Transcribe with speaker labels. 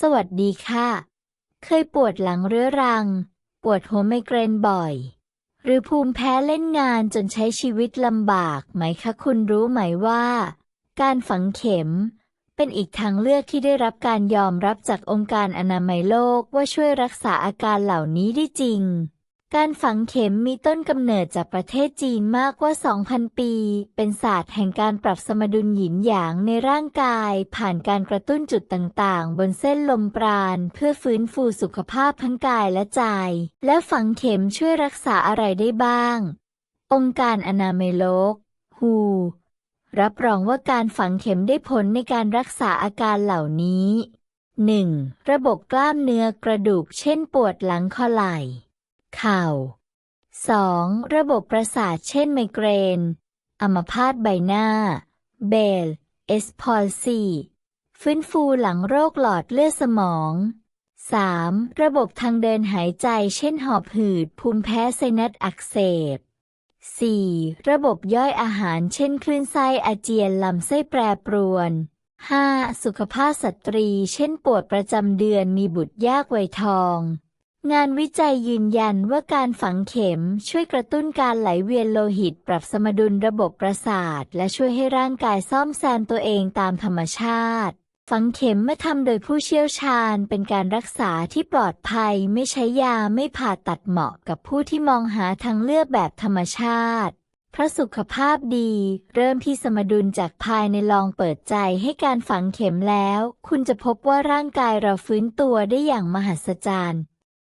Speaker 1: สวัสดีค่ะ เคยปวดหลังเรื้อรัง ปวดหัวไมเกรนบ่อย หรือภูมิแพ้เล่นงานจนใช้ชีวิตลำบากไหมคะคุณรู้ไหมว่า การฝังเข็ม เป็นอีกทางเลือกที่ได้รับการยอมรับจากองค์การอนามัยโลกว่าช่วยรักษาอาการเหล่านี้ได้จริง การฝังเข็มมีต้นกำเนิดจากประเทศจีนมากกว่า 2,000 ปี เป็นศาสตร์แห่งการปรับสมดุลหยินหยางในร่างกาย ผ่านการกระตุ้นจุดต่างๆ บนเส้นลมปราณ เพื่อฟื้นฟูสุขภาพทั้งกายและใจ และฝังเข็มช่วยรักษาอะไรได้บ้าง องค์การอนามัยโลก WHO รับรองว่าการฝังเข็มได้ผลในการรักษาอาการเหล่านี้ 1. ระบบกล้ามเนื้อกระดูกเช่นปวดหลังคอไหล่ เข่า 2. ระบบประสาทเช่นไมเกรน อัมพาตใบหน้า เบล เอสพอลซีฟื้นฟูหลังโรคหลอดเลือดสมอง 3. ระบบทางเดินหายใจเช่นหอบหืด ภูมิแพ้ไซนัสอักเสบ 4. ระบบย่อยอาหารเช่นคลื่นไส้อาเจียนลำไส้แปรปรวน 5. สุขภาพสตรีเช่นปวดประจำเดือนมีบุตรยากวัยทอง งานวิจัยยืนยันว่าการฝังเข็มช่วยกระตุ้นการไหลเวียนโลหิตปรับสมดุลระบบประสาท และช่วยให้ร่างกายซ่อมแซมตัวเองตามธรรมชาติ ฝังเข็มเมื่อทำโดยผู้เชี่ยวชาญเป็นการรักษาที่ปลอดภัยไม่ใช้ยาไม่ผ่าตัดเหมาะกับผู้ที่มองหาทางเลือกแบบธรรมชาติเพราะสุขภาพดี เริ่มที่สมดุลจากภายในลองเปิดใจให้การฝังเข็มแล้ว คุณจะพบว่าร่างกายเราฟื้นตัวได้อย่างมหัศจรรย์